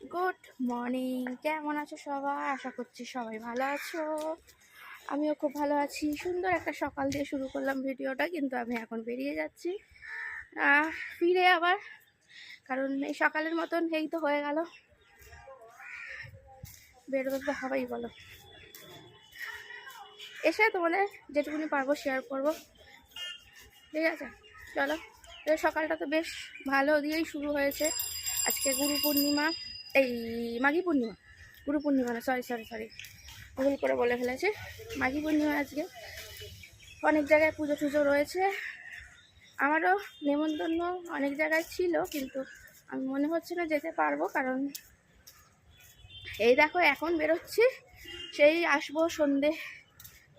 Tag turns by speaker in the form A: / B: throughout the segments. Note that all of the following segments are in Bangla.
A: গুড মর্নিং কেমন আছো সবাই? আশা করছি সবাই ভালো আছো। আমিও খুব ভালো আছি। সুন্দর একটা সকাল দিয়ে শুরু করলাম ভিডিওটা, কিন্তু আমি এখন বেরিয়ে যাচ্ছি। ফিরে আবার, কারণ এই সকালের মতন এই তো হয়ে গেল। বেরোতে তো হবেই, বলো। এসে তোমাদের যেটুকুনি পারব শেয়ার করব। ঠিক আছে? চলো। সকালটা তো বেশ ভালো দিয়েই শুরু হয়েছে। আজকে গুরু পূর্ণিমা। এই মাঘী পূর্ণিমা, গুরু পূর্ণিমা না সরি সরি সরি ভুল করে বলে ফেলেছে। মাঘী পূর্ণিমা আজকে অনেক জায়গায় পুজো টুজো রয়েছে। আমারও নেমন্তন্ন অনেক জায়গায় ছিল, কিন্তু আমি মনে হচ্ছে না যেতে পারব, কারণ এই দেখো এখন বেরোচ্ছি, সেই আসব সন্ধে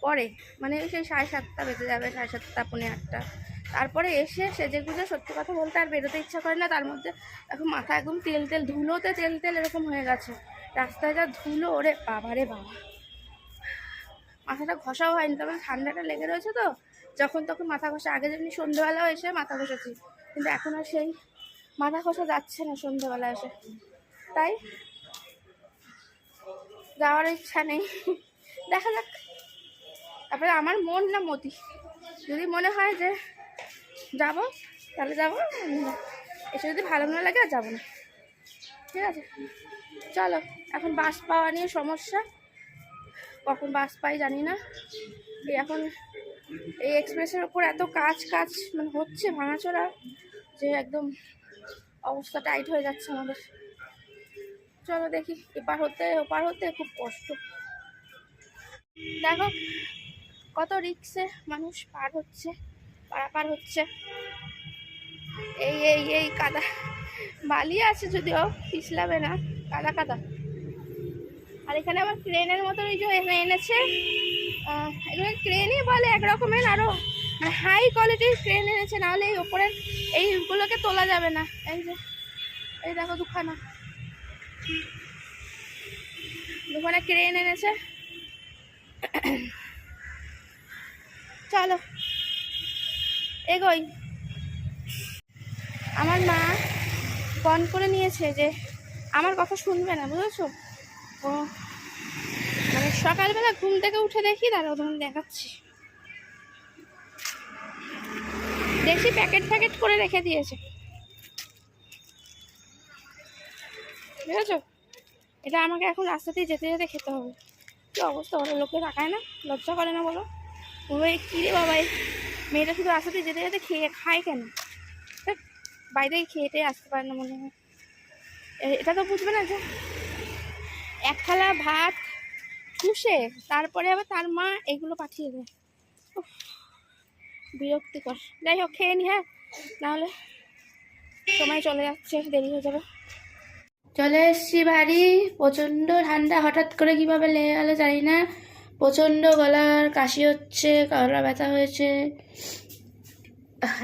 A: পরে মানে সেই সাড়ে সাতটা বেজে যাবে, সাড়ে সাতটা, পৌনে আটটা। তারপরে এসে সেজে গুজে সত্যি কথা বলতে আর বেরোতে ইচ্ছা করে না, তার মধ্যে এখন মাথা একদম তেল তেল, ধুলোতে তেল তেল এরকম হয়ে গেছে। রাস্তায় যা ধুলো, ওরে বাবা রে বাবা। মাথাটা ঘষাও হয়নি, তবে ঠান্ডাটা লেগে রয়েছে তো। যখন তখন মাথা ঘষা, আগে যেমনি সন্ধ্যেবেলাও এসে মাথা ঘষেছি, কিন্তু এখন আর সেই মাথা ঘষা যাচ্ছে না সন্ধ্যেবেলা এসে। তাই যাওয়ার ইচ্ছা নেই। দেখা যাক। তারপরে আমার মন না মতি। যদি মনে হয় যে যাব? তাহলে যাব? এসে যদি ভালো না লাগে আর যাব না। ঠিক আছে? চলো, এখন বাস পাওয়া নিয়ে সমস্যা। কখন বাস পাই জানি না। এখন এই এক্সপ্রেসের ওপর এত কাজ কাজ মানে হচ্ছে ভাঙাচোরা যে একদম অবস্থা টাইট হয়ে যাচ্ছে আমাদের। চলো দেখি, এপার হতে ওপার হতে খুব কষ্ট। দেখো, কত রিক্সে মানুষ পার হচ্ছে। পারাপার হচ্ছে। এই এই এই, কাদা। বালি আছে যদিও, পিছলাবে না। কাদা কাদা। আর এখানে আবার ক্রেনের মতো এই যে এনে, এনেছে। এগুলো ক্রেনই বলে এক রকমের আরও মানে হাই কোয়ালিটির ক্রেন এনেছে। নাহলে এই ওপরের এইগুলোকে তোলা যাবে না। এই যে, এই দেখো দুখানা। দুখানা ক্রেন এনেছে। চলো। এগোই। আমার মা বন করে নিয়েছে যে, আমার কথা শুনবে না, বুঝেছ? ও মানে সকালবেলা ঘুম থেকে উঠে দেখি দাঁড়াও তোমাকে দেখাচ্ছি। দেখি প্যাকেট প্যাকেট করে রেখে দিয়েছে। বুঝেছ? এটা আমাকে এখন রাস্তাতেই যেতে যেতে খেতে হবে। কি অবস্থা ওরা লোকে তাকায় না? লজ্জা করে না বলো? ওই কী রে বাবা এই মেয়েটা শুধু আসতে যেতে যেতে খেয়ে খায় কেন? বাইরে খেয়েটে আসতে পারে না মনে হয়। এটা তো বুঝবে না যে এক থালা ভাত ঠুসে তারপরে আবার তার মা এগুলো পাঠিয়ে দেয়। বিরক্তিকর। যাই হোক, খেয়ে নি হ্যাঁ? নাহলে সময় চলে যাচ্ছে, দেরি হয়ে যাবে। চলে এসছি বাড়ি। প্রচণ্ড ঠান্ডা, হঠাৎ করে কীভাবে লেগে গেলো জানি না। প্রচণ্ড গলার কাশি হচ্ছে, গলা ব্যথা হয়েছে।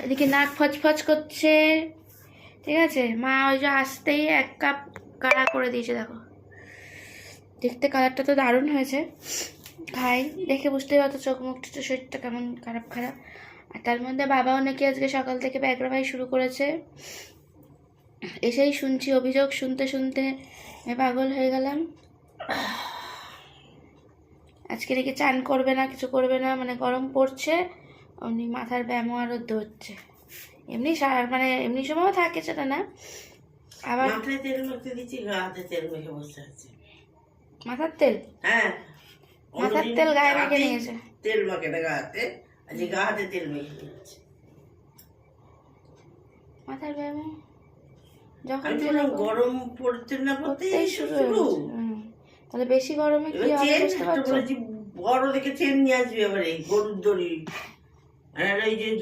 A: এদিকে নাক ফচফচ করছে। ঠিক আছে? মা ওই যে আসতেই এক কাপ কাড়া করে দিয়েছে, দেখো। দেখতে কালারটা তো দারুণ হয়েছে। খাই দেখে বুঝতেই পারতো চোখ মুখটা শরীরটা কেমন খারাপ খারাপ। আর তার মধ্যে বাবাও নাকি আজকে সকাল থেকে ব্যাগরা শুরু করেছে। এসেই শুনছি, অভিযোগ শুনতে শুনতে পাগল হয়ে গেলাম। আজকে নাকি চান করবে না কিছু করবে না মানে গরম পড়ছে অমনি মাথার ব্যায়ামও আরও ধরছে। এমনি মানে এমনি সময়ও থাকে সেটা না। আবার
B: মাথায় তেল মাখতে দিচ্ছি হাতে তেল মেখে বসে আছে।
A: মাথার তেল?
B: হ্যাঁ।
A: মাথার তেল গায়ে মেখে নিয়েছে।
B: তেল মাখে না গা হাতে আজকে গা হাতে তেল মেখে
A: মাথার ব্যায়াম যখন
B: গরম পড়তে না পড়তেই
A: শুরু। তাহলে বেশি গরমে কি হবে বুঝতে পারছ?
B: বড় দেখে চেন নিয়ে আসবি এবারে গরুর দড়ি।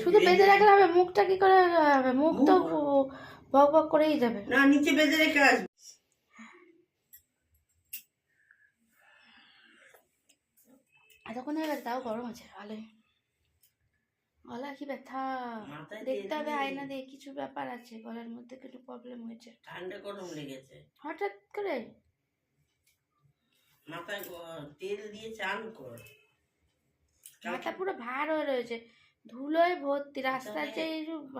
A: শুধু বেঁধে রাখলে হবে মুখটা কি করে হবে মুখ তো বক বক করেই যাবে।
B: না নিচে বেঁধে রেখে আসবি।
A: এতক্ষণ হয়ে গেছে তাও গরম আছে ভালোই। গলা কি ব্যথা? দেখতে হবে আয়না দিয়ে কিছু ব্যাপার আছে গলার মধ্যে একটু প্রবলেম হয়েছে।
B: ঠান্ডা গরম লেগেছে।
A: হঠাৎ করে?
B: মাথায় তেল দিয়ে চান কর।
A: মাথা পুরো ভার হয়ে রয়েছে। ধুলোয় ভর্তি রাস্তার যে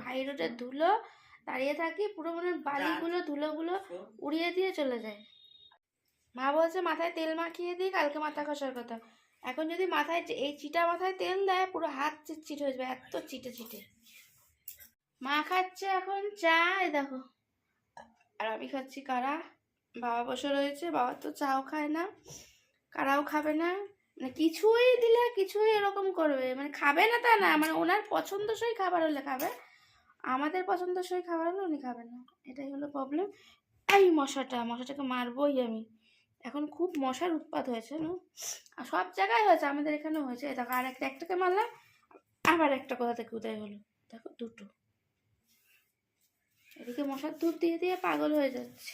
A: হাই রোডের ধুলো দাঁড়িয়ে থাকি পুরো মানে বালিগুলো ধুলোগুলো উড়িয়ে দিয়ে চলে যায়। মা বলছে মাথায় তেল মাখিয়ে দিই কালকে মাথা খসার কথা। এখন যদি মাথায় এই চিটা মাথায় তেল দেয় পুরো হাত চিটচিট হয়ে যাবে এত চিটে চিটে। মা খাচ্ছে এখন চা দেখো। আর আমি খাচ্ছি কারা? বাবা বসে রয়েছে, বাবা তো চাও খায় না, কারাও খাবে না মানে কিছুই দিলে কিছুই এরকম করবে মানে খাবে না তা না মানে ওনার পছন্দসই খাবার হলে খাবে, আমাদের পছন্দসই খাবার হলে উনি খাবেন না, এটাই হলো প্রবলেম এই মশাটা, মশাটাকে মারবই আমি, এখন খুব মশার উৎপাত হয়েছে, না? আর সব জায়গায় হয়েছে, আমাদের এখানেও হয়েছে দেখো আর একটা, একটাকে মারলাম, আবার একটা কোথা থেকে উদয় হলো, দেখো দুটো, এদিকে মশার ধূপ দিয়ে দিয়ে পাগল হয়ে যাচ্ছে।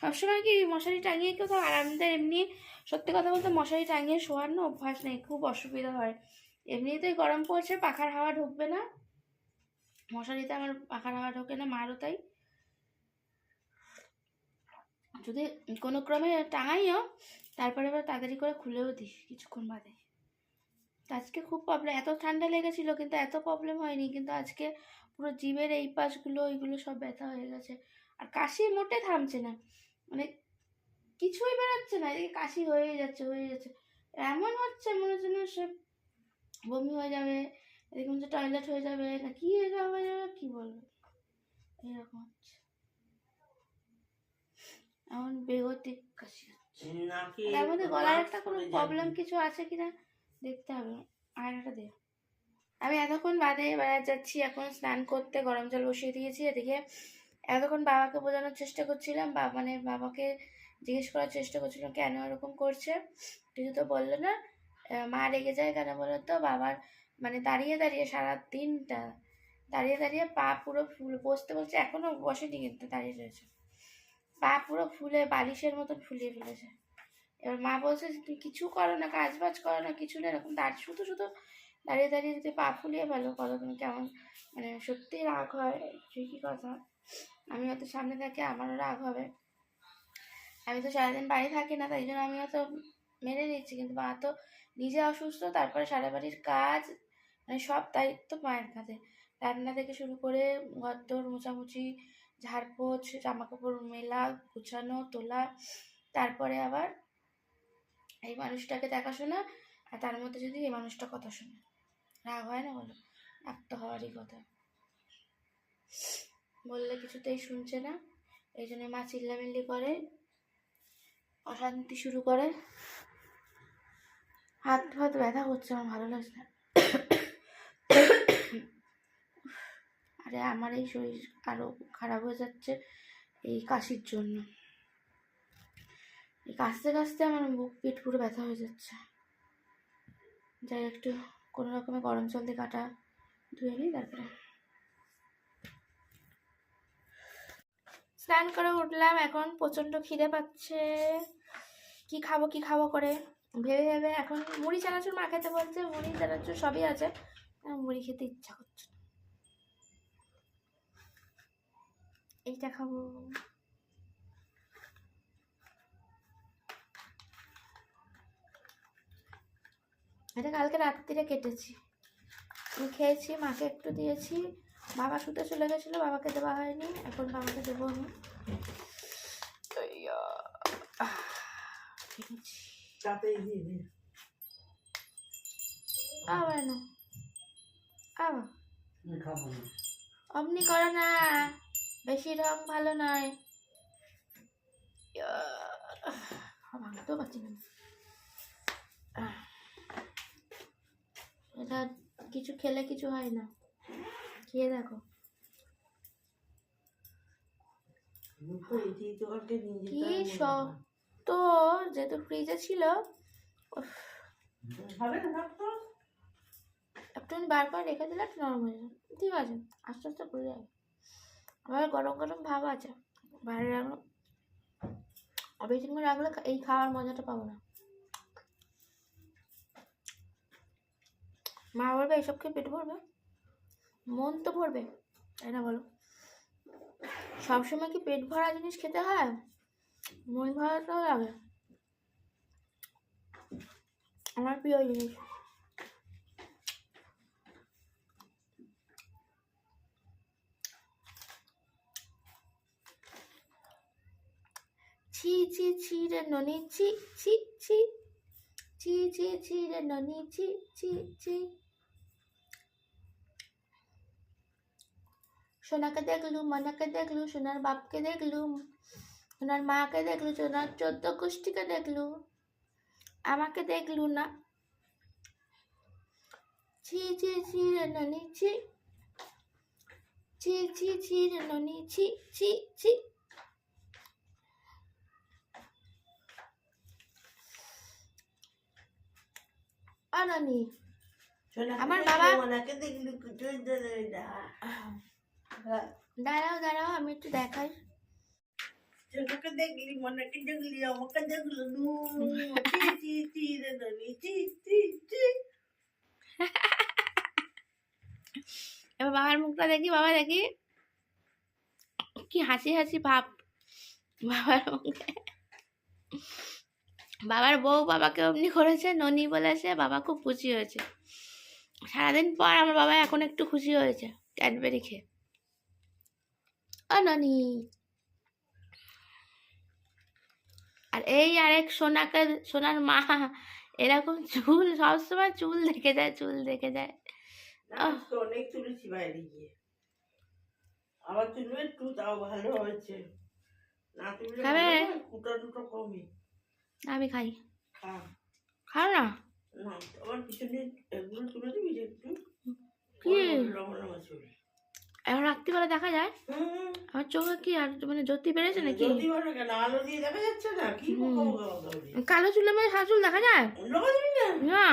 A: সবসময় কি মশারি টাঙিয়ে কেউ কোথাও আরামদায় এমনি, সত্যি কথা বলতে মশারি টাঙিয়ে শোয়ার না অভ্যাস নেই, খুব অসুবিধা হয়। এমনিতেই গরম পড়ছে, পাখার হাওয়া ঢুকবে না। মশারিতে আমার পাখার হাওয়া ঢোকে না, মারও তাই। যদি কোনো ক্রমে টাঙাইও, তারপরে আবার তাড়াতাড়ি করে খুলেও দিস কিছুক্ষণ বাদে। তো আজকে খুব প্রবলেম এত ঠান্ডা লেগেছিল কিন্তু এত প্রবলেম হয়নি, কিন্তু আজকে পুরো জিভের এই পাশগুলো, ওইগুলো সব ব্যথা হয়ে গেছে। আর কাশি মোটে থামছে না। মানে কিছুই বেরোচ্ছে না এদিকে কাশি হয়ে যাচ্ছে হয়ে যাচ্ছে। এমন হচ্ছে মনে হচ্ছে না সে বমি হয়ে যাবে এরকম যে টয়লেট হয়ে যাবে না কি হয়ে যাবে কি বলব? এরকম হচ্ছে। এমন বেগতিক কাশি হচ্ছে। তার মধ্যে গলার একটা কোনো প্রবলেম কিছু আছে কিনা দেখতে হবে। আয়নাটা দে আমি এতক্ষণ বাদে বেড়াতে যাচ্ছি এখন স্নান করতে গরম জল বসিয়ে দিয়েছি এদিকে এতক্ষণ বাবাকে বোঝানোর চেষ্টা করছিলাম, বা মানে বাবাকে জিজ্ঞেস করার চেষ্টা করছিলাম, কেন এরকম করছে? কিছু তো বলল না। মা রেগে যায় কেন বলো তো? বাবার মানে দাঁড়িয়ে দাঁড়িয়ে সারা দিনটা দাঁড়িয়ে দাঁড়িয়ে পা পুরো ফুল বসতে বলছে এখনও বসেনি কিন্তু দাঁড়িয়ে রয়েছে। পা পুরো ফুলে বালিশের মতন ফুলিয়ে ফেলেছে। এবার মা বলছে তুমি কিছু করো না কাজ বাজ করো না, কিছু না, এরকম দাঁড়িয়ে শুধু শুধু দাঁড়িয়ে দাঁড়িয়ে যদি পা ফুলিয়ে ফেলো কত তুমি কেমন? মানে সত্যিই রাগ হয়, ঠিকই কথা। আমি হয়তো সামনে থাকি আমারও রাগ হবে। আমি তো সারাদিন বাড়ি থাকি না, তাই জন্য আমি হয়তো মেনে নিচ্ছি, কিন্তু মা তো নিজে অসুস্থ, তারপরে সারা বাড়ির কাজ মানে সব দায়িত্ব মায়ের কাঁধে। রান্না থেকে শুরু করে ঘরদোর, মোছামুছি, ঝাড়পোছ জামা কাপড় মেলা, গুছানো, তোলা, তারপরে আবার এই মানুষটাকে দেখাশোনা, আর তার মধ্যে যদি এই মানুষটা কথা শোনে। রাগ হয় না বলো? রাগ তো হওয়ারই কথা। বললে কিছুতেই শুনছে না। এই জন্য মা চিল্লামিল্লি করে, অশান্তি শুরু করে। হাত হাত ব্যথা হচ্ছে আমার ভালো লাগছে না। আরে আমার এই শরীর আরও খারাপ হয়ে যাচ্ছে এই কাশির জন্য। এই কাশতে কাশতে আমার বুক পিঠ পুরো ব্যথা হয়ে যাচ্ছে। যাই একটু কোনো রকমে গরম জল দিয়ে কাটা ধুয়ে নিই, তারপরে স্নান করে উঠলাম, এখন প্রচণ্ড খিদে পাচ্ছে। কি খাব কি খাব করে? ভেবে ভেবে এখন মুড়ি, চানাচুর মা খেতে বলছে, মুড়ি, চানাচুর সবই আছে। মুড়ি খেতে ইচ্ছা করছে এইটা খাব। এটা কালকে রাত্রিরে কেটেছি। খেয়েছি, মাকে একটু দিয়েছি। বাবা শুতে চলে গেছিল বাবাকে দেওয়া হয়নি এখন বাবাকে দেবো আমি। আবার না। আবার অমনি করো না। বেশি রং ভালো নয়। ভাঙতেও পারছি না। এটা কিছু খেলে কিছু হয় না। খেয়ে দেখো। কি
B: যেতে হবে
A: সব তো যেহেতু ফ্রিজে ছিল একটু বার করে রেখে দিলে একটু নরম হয়ে যাবে। ঠিক আছে আস্তে আস্তে পড়ে যাবে। আবার গরম গরম ভাব আছে। বাইরে রাখল বেশি করে রাখলে এই খাওয়ার মজাটা পাবো না। মা বলবে এইসব খেয়ে পেট ভরবে? মন তো ভরবে, তাই না বলো? সবসময় কি পেট ভরা জিনিস খেতে হয়? মন তো লাগে। আমার প্রিয় জিনিস। ছি ছি ছি রে ননি, ছি ছি ছি। ছি ছি ছি রে ননি, ছি ছি ছি। সোনাকে দেখলু মনাকে দেখলু সোনার বাপকে দেখলু সোনার মাকে দেখলু সোনার চোদ্দ গোষ্ঠীকে দেখলু আমাকে দেখলু না। ছি ছি ছি রে ননি ছি। ছি ছি ছি রে ননি ছি ছি ছি। অননি আমার বাবা-
B: ওনাকে দেখলি না।
A: দাঁড়াও দাঁড়াও আমি একটু দেখাই।
B: দেখলি মনাকে দেখলি আমাকে দেখল নু চি চি চি রে ননি চি চি চি।
A: এবার বাবার মুখটা দেখি বাবা দেখি। কি হাসি হাসি ভাব। বাবার মুখে। বাবার বউ বাবাকে অমনি করেছে ননি বলেছে বাবা খুব খুশি হয়েছে। সারাদিন পর আমার বাবা এখন একটু খুশি হয়েছে ক্যাডবেরি খেয়ে। ও ননি আর এই আরেক সোনাকে সোনার মা এরকম চুল সবসময় চুল দেখে যায় চুল দেখে যায়।
B: অনেক তুলেছি বাইরে গিয়ে। আবার তুলবে একটু তাও ভালো হয়েছে। না তুললে
A: খাবে?
B: ভালো নয়, কুটা দুটো কমই।
A: আমি খাই। খাও না?
B: না আমার পিছনে এগুলো তুলে দিবি যে একটু?
A: কি? এখন রাত্রিবেলা দেখা যায়?
B: হুম
A: আমার চোখে কি আর মানে জ্যোতি বেড়েছে নাকি? কালো চুলে মানে চুল দেখা যায়?
B: না?
A: না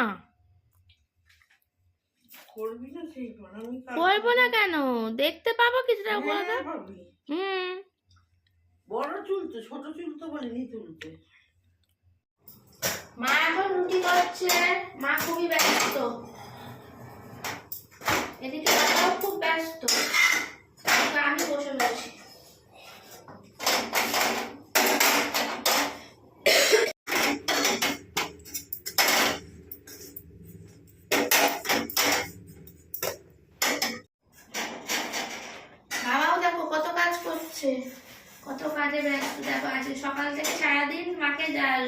B: করবি না সেই পর আমি কাল-
A: করব না কেন? দেখতে পাবো কিছুটা
B: হ্যাঁ।
A: হুম।
B: বড় চুল তো ছোট চুল তো বলিনি তুলতে।
A: মা এখন রুটি করছে মা খুবই ব্যস্ত। এদিকে খুব ব্যস্ত কিন্তু আমি বসে রয়েছি বাবাও দেখো কত কাজ করছে কত কাজে ব্যস্ত দেখো আজকে সকাল থেকে সারাদিন মাকে জাল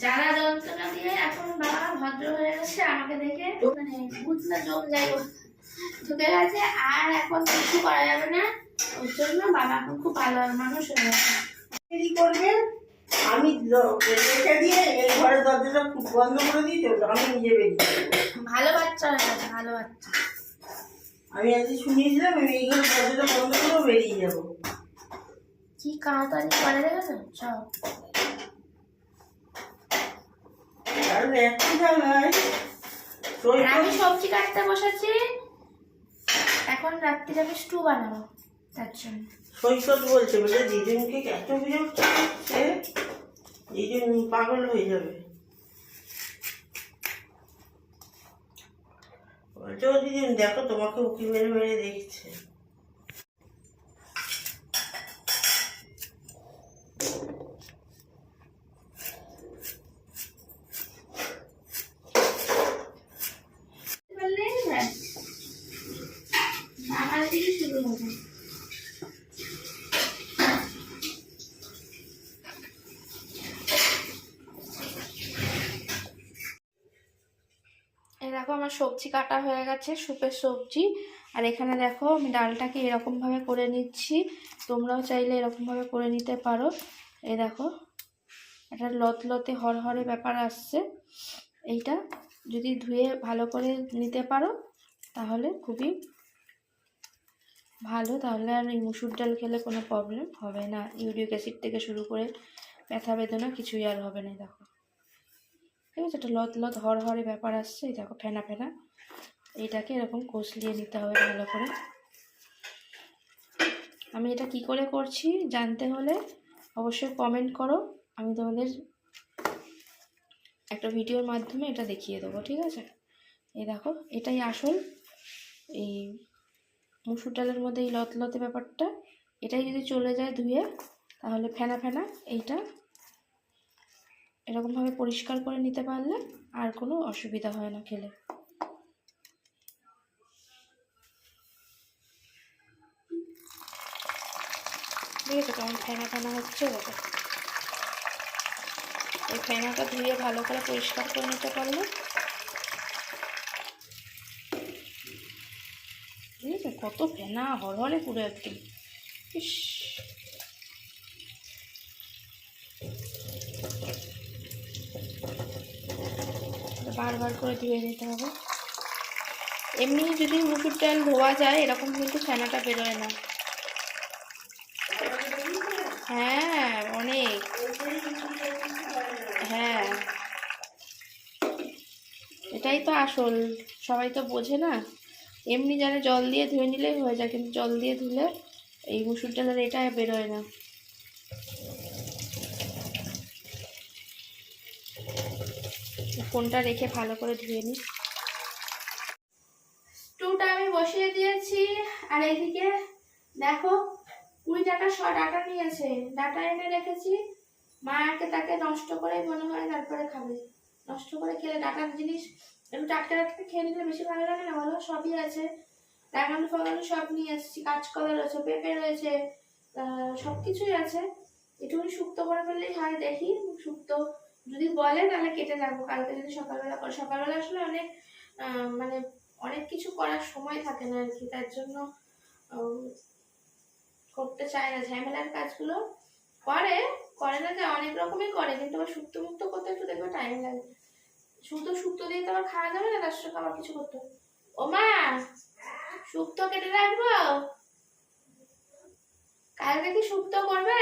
A: জ্বালা যন্ত্রণা দিয়ে এখন বাবা ভদ্র হয়ে গেছে আমাকে দেখে ভূতনা জম যাই ঢুকে গেছে আর এখন কিছু করা যাবে না। ওর জন্য বাবা এখন খুব ভালো মানুষ হয়ে গেছে।
B: দেরি করবে? আমি এটা দিয়ে এই ঘরের দরজাটা বন্ধ করে তো আমি নিজে বেরিয়ে
A: ভালো বাচ্চা হয়ে গেছে ভালো বাচ্চা।
B: আমি আজকে শুনিয়ে আমি এই ঘরের দরজাটা বন্ধ করে বেরিয়ে যাব।
A: কি কাঁটালি করে দেখেছ সব
B: কারণ জায়গায়
A: আর আমি সবজি কাটতে বসেছি এখন রাত্রির আমি স্টু বানাবো তার জন্য।
B: সৈকত বলছে বলে দিদিনকে এত বিরক্ত করছে দিদিন পাগল হয়ে যাবে। বলছে ও দিদিন দেখো তোমাকে উকি মেরে মেরে দেখছে
A: বললেই ব্যাস বাবার দিকে শুরু হবে এই দেখো আমার সবজি কাটা হয়ে গেছে, সুপের সবজি। আর এখানে দেখো, আমি ডালটাকে এরকমভাবে করে নিচ্ছি। তোমরাও চাইলে এরকমভাবে করে নিতে পারো। এই দেখো, একটা লত লতে হরহরে ব্যাপার আসছে। এইটা যদি ধুয়ে ভালো করে নিতে পারো, তাহলে খুবই ভালো। তাহলে আর এই মুসুর ডাল খেলে কোনো প্রবলেম হবে না। ইউরিক অ্যাসিড থেকে শুরু করে ব্যথা বেদনা কিছুই আর হবে না দেখো। ঠিক আছে? একটা লত লত হরহরে ব্যাপার আসছে। এই দেখো, ফেনা ফেনা। এটাকে এরকম কষলিয়ে নিতে হবে ভালো করে। আমি এটা কি করে করছি জানতে হলে অবশ্যই কমেন্ট করো। আমি তোমাদের একটা ভিডিওর মাধ্যমে এটা দেখিয়ে দেবো, ঠিক আছে? এই দেখো, এটাই আসল। এই মুসুর ডালের মধ্যে এই লতলতে ব্যাপারটা, এটাই যদি চলে যায় ধুয়ে, তাহলে ফেনা ফেনা, এইটা এরকমভাবে পরিষ্কার করে নিতে পারলে আর কোনো অসুবিধা হয় না খেলে। ঠিক আছে কেমন ফেনা ফেনা হচ্ছে দেখো এই ফেনাটা ধুয়ে ভালো করে পরিষ্কার করে নিতে পারলে। বুঝেছ কত ফেনা, হরহরে পুরো একদম। ইস বারবার করে ধুয়ে নিতে হবে। এমনি যদি মুসুর ডাল ধোয়া যায়, এরকম কিন্তু ফেনাটা বেরোয় না। হ্যাঁ অনেক। হ্যাঁ। এটাই তো আসল। সবাই তো বোঝে না। এমনি জানে জল দিয়ে ধুয়ে নিলেই হয়ে যায়, কিন্তু জল দিয়ে ধুলে এই মুসুর ডালের এটা বেরোয় না। ফোনটা রেখে ভালো করে ধুয়ে নিই। স্টুটা আমি বসিয়ে দিয়েছি, আর এইদিকে দেখো, কুড়ি টাকা শ ডাটা নিয়েছে। ডাটা এনে রেখেছি মাকে তাকে নষ্ট করে মনে হয় তারপরে খাবে। নষ্ট করে খেলে ডাটার জিনিস একটু টাটকা টাটকা খেয়ে নিলে বেশি ভালো লাগে না? বলো, সবই আছে। লাগানো ফাগানো সব নিয়ে এসেছি, কাঁচকলা রয়েছে, পেঁপে রয়েছে সব কিছুই আছে। একটুখানি শুক্তো করে ফেললেই হয়, দেখি, শুক্তো যদি বলে, তাহলে কেটে রাখব। কালকে যদি সকালবেলা করে, সকালবেলা আসলে অনেক মানে অনেক কিছু করার সময় থাকে না আর কি তার জন্য করতে চায় না। ঝামেলার কাজগুলো করে করে না যে অনেক রকমই করে, কিন্তু আবার শুক্তো মুক্ত করতে একটু দেখবে টাইম লাগে। শুধু শুক্তো দিয়ে তো আবার খাওয়া যাবে না, তার সঙ্গে আবার কিছু করতে ও মা শুক্তো কেটে রাখব? কালকে কি শুক্তো করবে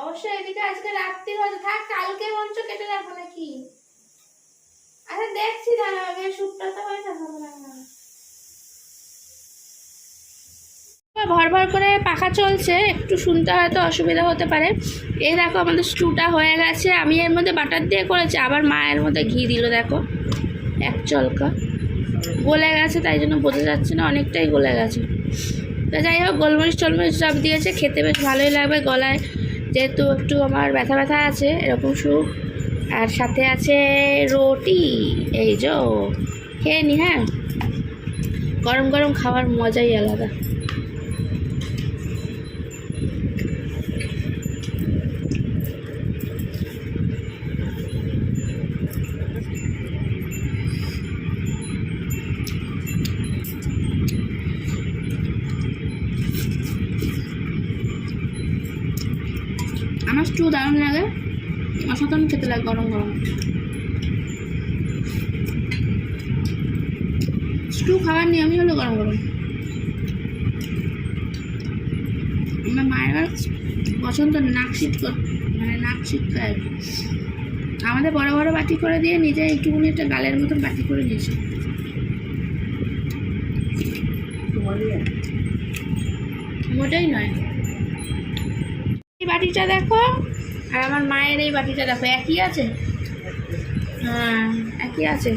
A: অবশ্যই এদিকে আজকে রাত্রি হয়তো থাক, কালকে মঞ্চ কেটে রাখব নাকি? আচ্ছা দেখছি দাঁড়া আগে শুক্তো তো হয়ে যাবে ভর ভর করে পাখা চলছে, একটু শুনতে হয়তো অসুবিধা হতে পারে। এই দেখো, আমাদের স্টুটা হয়ে গেছে। আমি এর মধ্যে বাটার দিয়ে করেছি, আবার মায়ের মধ্যে ঘি দিল, দেখো। এক চলকা। গলে গেছে, তাই জন্য বোঝা যাচ্ছে না, অনেকটাই গলে গেছে। তো যাই হোক গোলমরিচ টলমরিচ সব দিয়েছে, খেতে বেশ ভালোই লাগবে গলায়। যেহেতু একটু আমার ব্যথা ব্যথা আছে, এরকম সুখ আর সাথে আছে রুটি। এই যো খেয়ে নি হ্যাঁ? গরম গরম খাওয়ার মজাই আলাদা আমার স্টু দারুণ লাগে অসাধারণ খেতে লাগে গরম গরম স্টু খাওয়ার নিয়মই হলো গরম গরম। আমার মায়ের পছন্দ নাক শীত মানে নাক শীতকায়। আমাদের বড় বড় বাটি করে দিয়ে নিজে একটুখানি একটা গালের মতন বাটি করে নিয়েছে। মোটেই নয়। এই বাটিটা দেখো, আর আমার মায়ের এই বাটিটা দেখো, একই আছে? হ্যাঁ একই আছে।